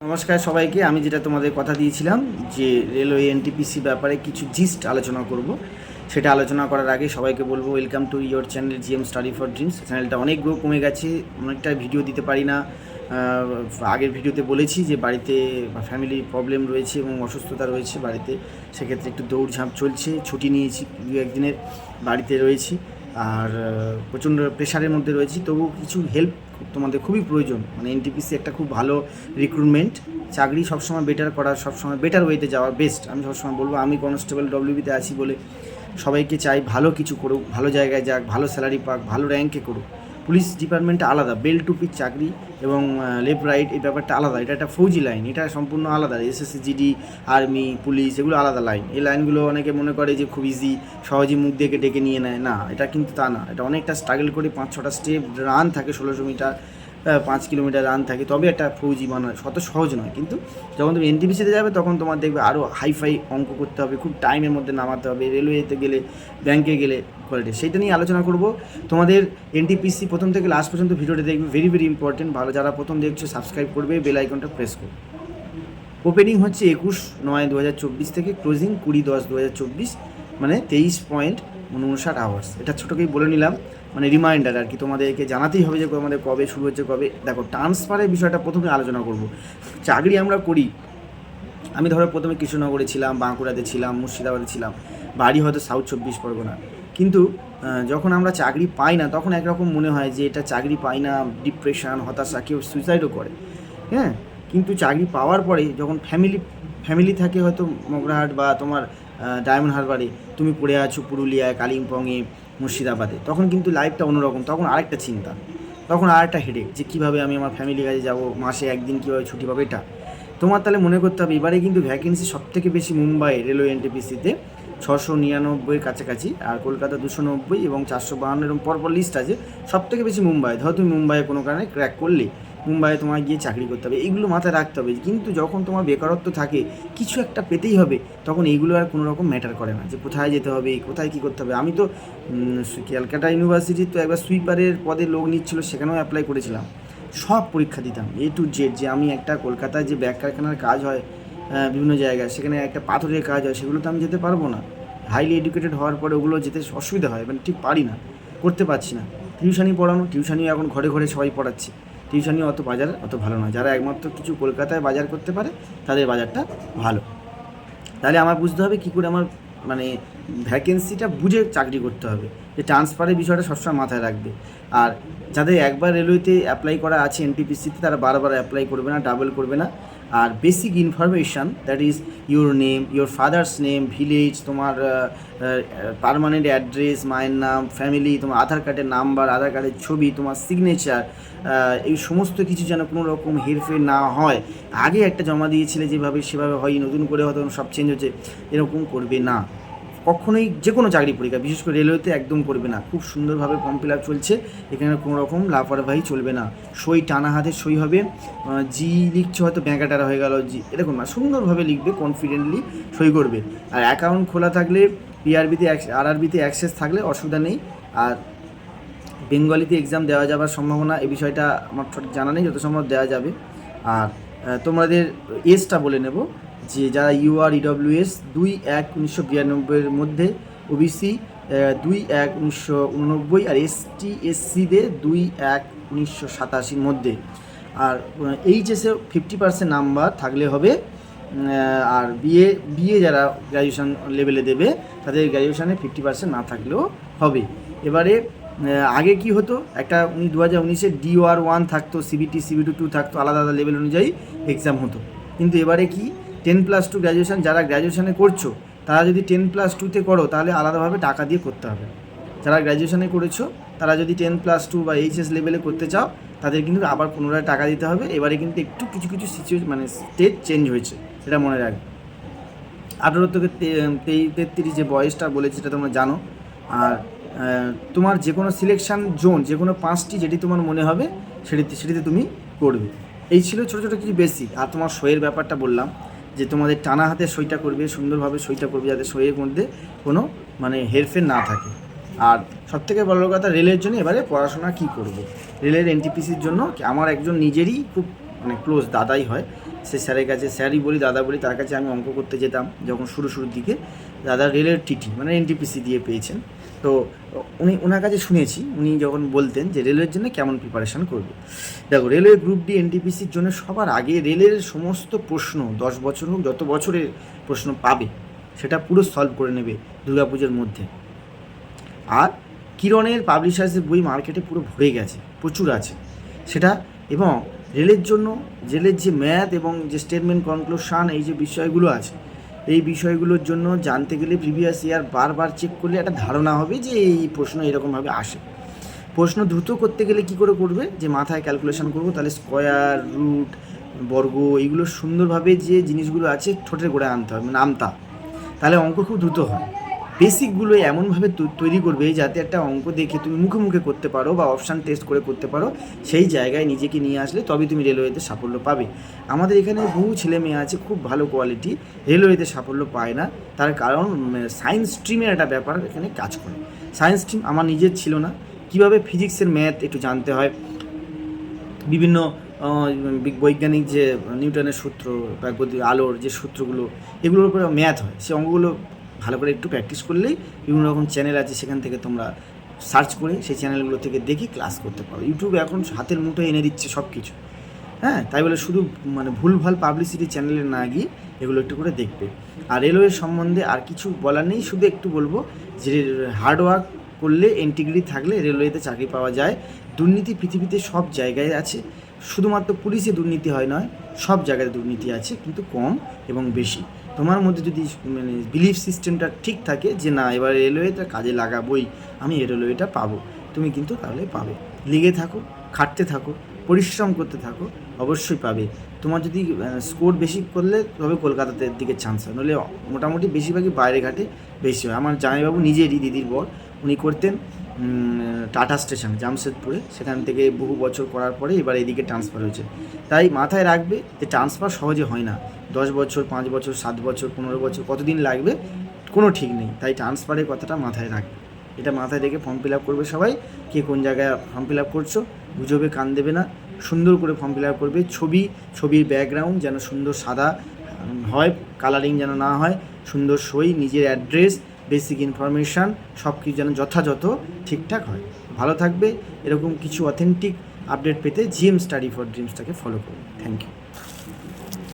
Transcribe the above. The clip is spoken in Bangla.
নমস্কার সবাইকে। আমি যেটা তোমাদের কথা দিয়েছিলাম যে রেলওয়ে এনটিপিসি ব্যাপারে কিছু জিস্ট আলোচনা করব। সেটা আলোচনা করার আগে সবাইকে বলব welcome to your channel GM study for dreams চ্যানেলটা অনেক গ্রো কমে গেছে, অনেকটা ভিডিও দিতে পারি না। আগের ভিডিওতে বলেছি যে বাড়িতে ফ্যামিলি প্রবলেম রয়েছে এবং অসুস্থতা রয়েছে বাড়িতে। সেক্ষেত্রে একটু দৌড়ঝাঁপ চলছে, ছুটি নিয়েছি দু একদিনের বাড়িতে রয়েছি। আর প্রচণ্ড প্রেশারের মধ্যে রয়েছি। তবু কিছু হেল্প তোমাদের খুবই প্রয়োজন। মানে এনটিপিসি একটা খুব ভালো রিক্রুটমেন্ট চাকরি সবসময় বেটার করা, সবসময় বেটার ওয়েতে যাওয়া বেস্ট আমি সবসময় বলব, আমি কনস্টেবল ডব্লিউবিতে আছি বলে সবাইকে চাই ভালো কিছু করুক, ভালো জায়গায় যাক, ভালো স্যালারি পাক, ভালো র্যাঙ্কে করুক। পুলিশ ডিপার্টমেন্টটা আলাদা, বেল টুপির চাকরি এবং লেফট রাইট এই ব্যাপারটা আলাদা। এটা একটা ফৌজি লাইন, এটা সম্পূর্ণ আলাদা। এসএসসি, জিডি, আর্মি, পুলিশ এগুলো আলাদা লাইন। এই লাইনগুলো অনেকে মনে করে যে খুব ইজি সহজে মুখ দিয়ে ডেকে নিয়ে নেয়। না, এটা কিন্তু তা না। এটা অনেকটা স্ট্রাগল করে পাঁচ ছটা স্টেপ রান থাকে ষোলোশো মিটার। পাঁচ কিলোমিটার রান থাকে তবে একটা ফৌজি বানা শত সহজ নয়, কিন্তু যখন তুমি এনটিপিসিতে যাবে, তখন তোমার দেখবে আরও হাইফাই অঙ্ক করতে হবে, খুব টাইমের মধ্যে নামাতে হবে রেলওয়েতে গেলে ব্যাংকে গেলে কোয়ালিটি সেইটা নিয়ে আলোচনা করব। তোমাদের এনটিপিসি প্রথম থেকে লাস্ট পর্যন্ত ভিডিওটা দেখবে ভেরি ভেরি ইম্পর্টেন্ট ভালো যারা প্রথম দেখছ সাবস্ক্রাইব করবে বেল আইকনটা প্রেস করবে ওপেনিং হচ্ছে একুশ নয় দু থেকে ক্লোজিং কুড়ি দশ দু মানে তেইশ পয়েন্ট উনষাট আওয়ার্স এটা ছোটোকেই বলে নিলাম। মানে রিমাইন্ডার আর কি তোমাদেরকে জানাতেই হবে যে আমাদের কবে শুরু হচ্ছে কবে দেখো ট্রান্সফারের বিষয়টা প্রথমে আলোচনা করব। চাকরি আমরা করি। আমি ধরো প্রথমে কৃষ্ণনগরে ছিলাম, বাঁকুড়াতে ছিলাম, মুর্শিদাবাদে ছিলাম। বাড়ি হয়তো সাউথ চব্বিশ পরগনা। কিন্তু যখন আমরা চাকরি পাই না, তখন একরকম মনে হয় যে এটা চাকরি পাই না ডিপ্রেশন হতাশা, কেউ সুইসাইডও করে। হ্যাঁ? কিন্তু চাকরি পাওয়ার পরে যখন ফ্যামিলি ফ্যামিলি থাকে হয়তো মগরাহাট বা তোমার ডায়মন্ড হারবারে তুমি পড়ে আছো পুরুলিয়ায়, কালিম্পংয়ে মুর্শিদাবাদে। তখন কিন্তু লাইফটা অন্যরকম, তখন আরেকটা চিন্তা। তখন আরেকটা হেডেক যে কীভাবে আমি আমার ফ্যামিলি কাছে যাব, মাসে একদিন কীভাবে ছুটি পাবো, এটা। তোমার তাহলে মনে করতে হবে, এবারে কিন্তু ভ্যাকেন্সি সব থেকে বেশি মুম্বাই রেলওয়ে এনটিপিসিতে ছশো নিরানব্বইয়ের কাছাকাছি আর কলকাতা দুশো নব্বই এবং চারশো বাহান্ন এরকম পরপর লিস্ট আছে। সব থেকে বেশি মুম্বাই। ধরো তুমি মুম্বাইয়ে কোনো কারণে ক্র্যাক করলে, মুম্বাইয়ে তোমায় গিয়ে চাকরি করতে হবে, এইগুলো মাথায় রাখতে হবে। কিন্তু যখন তোমার বেকারত্ব থাকে, কিছু একটা পেতেই হবে, তখন এইগুলো আর কোনো রকম ম্যাটার করে না যে কোথায় যেতে হবে, কোথায় কী করতে হবে। আমি তো ক্যালকাটা ইউনিভার্সিটির তো একবার সুইপারের পদে লোক নিচ্ছিল, সেখানেও অ্যাপ্লাই করেছিলাম। সব পরীক্ষা দিতাম এ টু জেড যে আমি একটা কলকাতায় যে ব্যাগ কারখানার কাজ হয় বিভিন্ন জায়গায়। সেখানে একটা পাথরের কাজ হয়, সেগুলো তো আমি যেতে পারব না। হাইলি এডুকেটেড হওয়ার পরে ওগুলো যেতে অসুবিধা হয় মানে ঠিক পারি না, করতে পারছি না। টিউশানি পড়ানো টিউশানিও এখন ঘরে ঘরে সবাই পড়াচ্ছে। টিউশানি অত বাজার অত ভালো নয় যারা একমাত্র কিছু কলকাতায় বাজার করতে পারে, তাদের বাজারটা ভালো। তাহলে আমার বুঝতে হবে কী করে আমার মানে ভ্যাকেন্সিটা বুঝে চাকরি করতে হবে। যে ট্রান্সফারের বিষয়টা সবসময় মাথায় রাখবে। আর যাদের একবার রেলওয়েতে অ্যাপ্লাই করা আছে এনটিপিসিতে তারা বারবার অ্যাপ্লাই করবে না ডাবল করবে না। আর basic information that is your name your father's name village তোমার পারমানেন্ট অ্যাড্রেস মায়ের নাম ফ্যামিলি তোমার আধার কার্ডের নাম্বার আধার কার্ডের ছবি, তোমার সিগনেচার এই সমস্ত কিছু যেন কোনো রকম হেরফের না হয়। আগে একটা জমা দিয়েছিলে যেভাবে, সেভাবে হয় নতুন করে হয়তো সব চেঞ্জ হচ্ছে। এরকম করবে না। কখনোই যে কোনো চাকরি পরীক্ষা, বিশেষ করে রেলওয়েতে একদম করবে না। খুব সুন্দরভাবে ফর্ম ফিল আপ চলছে, এখানে কোনো রকম লাপরবাহি চলবে না। সই টানা হাতে সই হবে। জি লিখছে হয়তো ব্যাঙ্কাটারা হয়ে গেল, জি এরকম না সুন্দরভাবে লিখবে কনফিডেন্টলি সই করবে। আর অ্যাকাউন্ট খোলা থাকলে পিআরবিতে আর আরবিতে অ্যাক্সেস থাকলে অসুবিধা নেই। আর বেঙ্গলিতে এক্সাম দেওয়া যাবার সম্ভাবনা এই বিষয়টা আমার জানা নেই, যত সম্ভব দেওয়া যাবে। আর তোমাদের এজটা বলে নেব। যে যারা ইউআর ইডব্লিউএস দুই এক উনিশশো বিরানব্বইয়ের মধ্যে ওবিসি দুই এক উনিশশো উননব্বই আর এসটি এসসিদের দুই এক উনিশশো সাতাশির মধ্যে। আর এইচএসে ফিফটি পার্সেন্ট নাম্বার থাকলে হবে আর বিএ বিএ যারা গ্র্যাজুয়েশন লেভেলে দেবে, তাদের গ্র্যাজুয়েশনে ফিফটি পার্সেন্ট না থাকলেও হবে। এবারে আগে কি হতো? একটা উনি দু হাজার উনিশে ডিওয়ার ওয়ান থাকতো সিবিটি সিবিটি টু থাকতো, আলাদা আলাদা লেভেল অনুযায়ী এক্সাম হতো। কিন্তু এবারে কি? টেন প্লাস টু গ্র্যাজুয়েশন যারা গ্র্যাজুয়েশনে করছ, তারা যদি টেন প্লাস টুতে করো, তাহলে আলাদাভাবে টাকা দিয়ে করতে হবে। যারা গ্র্যাজুয়েশনে করেছ, তারা যদি টেন প্লাস টু বা এইচএস লেভেলে করতে চাও, তাদের কিন্তু আবার পুনরায় টাকা দিতে হবে। এবারে কিন্তু একটু কিছু কিছু সিচুয়েশন মানে স্টেট চেঞ্জ হয়েছে এটা মনে রাখবে। আঠেরো থেকে তেত্রিশ যে বয়সটা বলেছে, সেটা তোমরা জানো। আর তোমার যে কোনো সিলেকশন জোন যে কোনো পাঁচটি যেটি তোমার মনে হবে, সেটিতে সেটিতে তুমি করবে। এই ছিল ছোটো ছোটো কিছু বেসিক আর তোমার সইয়ের ব্যাপারটা বললাম। যে তোমাদের টানা হাতে সইটা করবে, সুন্দরভাবে সইটা করবে যাতে সইয়ের মধ্যে কোনো মানে হেরফের না থাকে। আর সবথেকে বড় কথা, রেলের জন্য এবারে পড়াশোনা কি করবে? রেলের এনটিপিসির জন্য আমার একজন নিজেরই খুব মানে ক্লোজ দাদাই হয়। সে স্যারের কাছে, স্যারই বলি, দাদা বলি, তার কাছে আমি অঙ্ক করতে যেতাম যখন শুরু শুরুর দিকে। দাদা রেলের টিটি মানে এনটিপিসি দিয়ে পেয়েছেন। তো, উনি ওনার কাছে শুনেছি, উনি যখন বলতেন যে রেলের জন্য কেমন প্রিপারেশান করবে। দেখো, রেলওয়ে গ্রুপ ডি এনটিপিসির জন্য সবার আগে রেলের সমস্ত প্রশ্ন, দশ বছর হোক, যত বছরের প্রশ্ন পাবে, সেটা পুরো সলভ করে নেবে দুর্গাপুজোর মধ্যে। আর কিরণের পাবলিশার্সের বই মার্কেটে পুরো ভরে গেছে, প্রচুর আছে। সেটা, এবং রেলের জন্য, রেলের যে ম্যাথ এবং যে স্টেটমেন্ট কনক্লুশন এই যে বিষয়গুলো আছে এই বিষয়গুলোর জন্য জানতে গেলে প্রিভিয়াস ইয়ার বারবার চেক করলে একটা ধারণা হবে যে এই প্রশ্ন এরকমভাবে আসে। প্রশ্ন দ্রুত করতে গেলে কি করে করবে? যে মাথায় ক্যালকুলেশন করব, তাহলে স্কোয়ার রুট বর্গ এইগুলো সুন্দরভাবে যে জিনিসগুলো আছে ঠোঁটের গোড়ায় আনতে হবে মানে আমতা। তাহলে অঙ্ক খুব দ্রুত হয়। বেসিকগুলো এমনভাবে তৈরি করবে যাতে একটা অঙ্ক দেখে তুমি মুখে মুখে করতে পারো বা অপশান টেস্ট করে করতে পারো, সেই জায়গায় নিজেকে নিয়ে আসলে তবে তুমি রেলওয়েতে সাফল্য পাবে। আমাদের এখানে বহু ছেলে মেয়ে আছে, খুব ভালো কোয়ালিটি রেলওয়েতে সাফল্য পায় না। তার কারণ সায়েন্স স্ট্রিমের একটা ব্যাপার এখানে কাজ করে। সায়েন্স স্ট্রিম আমার নিজের ছিল না। কীভাবে ফিজিক্সের ম্যাথ একটু জানতে হয়? বিভিন্ন বৈজ্ঞানিক যে নিউটনের সূত্র বা আলোর যে সূত্রগুলো, এগুলোর উপরে ম্যাথ হয়। সে অঙ্কগুলো ভালো করে একটু প্র্যাকটিস করলেই বিভিন্ন রকম চ্যানেল আছে, সেখান থেকে তোমরা সার্চ করে সেই চ্যানেলগুলো থেকে দেখে ক্লাস করতে পারো। ইউটিউব এখন হাতের মুঠোয় এনে দিচ্ছে সব কিছু হ্যাঁ তাই বলে শুধু মানে ভুলভাল পাবলিসিটি চ্যানেলে না গিয়ে এগুলো একটু করে দেখবে। আর রেলওয়ে সম্বন্ধে আর কিছু বলার নেই, শুধু একটু বলব যে হার্ডওয়ার্ক করলে ইন্টিগ্রিটি থাকলে রেলওয়েতে চাকরি পাওয়া যায়। দুর্নীতি পৃথিবীতে সব জায়গায় আছে, শুধুমাত্র পুলিশে দুর্নীতি হয় নয়, সব জায়গায় দুর্নীতি আছে, কিন্তু কম এবং বেশি। তোমার মধ্যে যদি মানে বিলিফ সিস্টেমটা ঠিক থাকে যে, না, এবার রেলওয়েটা কাজে লাগাবোই, আমি এই রেলওয়েটা পাবো। তুমি কিন্তু তাহলে পাবে। লেগে থাকো, খাটতে থাকো, পরিশ্রম করতে থাকো, অবশ্যই পাবে। তোমার যদি স্কোর বেশি করলে তবে কলকাতাতে দিকে চান্স হয়। নইলে মোটামুটি বেশিরভাগই বাইরে ঘাটে বেশি হয়। আমার জামাইবাবু নিজেরই দিদির বর, উনি করতেন। টাটা স্টেশন, জামশেদপুরে। সেখান থেকে বহু বছর করার পরে এবার এদিকে ট্রান্সফার হয়েছে। তাই মাথায় রাখবে যে ট্রান্সফার সহজে হয় না। দশ বছর, পাঁচ বছর, সাত বছর, পনেরো বছর, কতদিন লাগবে কোনো ঠিক নেই। তাই ট্রান্সফারের কথাটা মাথায় রাখবে এটা মাথায় রেখে ফর্ম ফিল আপ করবে সবাই। কে কোন জায়গায় ফর্ম ফিল আপ করছ, গুজবে কান দেবে না। সুন্দর করে ফর্ম ফিল আপ করবে। ছবি, ছবির ব্যাকগ্রাউন্ড যেন সুন্দর সাদা হয় কালারিং যেন না হয়, সুন্দর সই, নিজের অ্যাড্রেস বেসিক ইনফরমেশান সব কিছু যেন যথাযথ, ঠিকঠাক হয়। ভালো থাকবে, এরকম কিছু অথেন্টিক আপডেট পেতে জিএম স্টাডি ফর ড্রিমসটাকে ফলো করুন। Thank you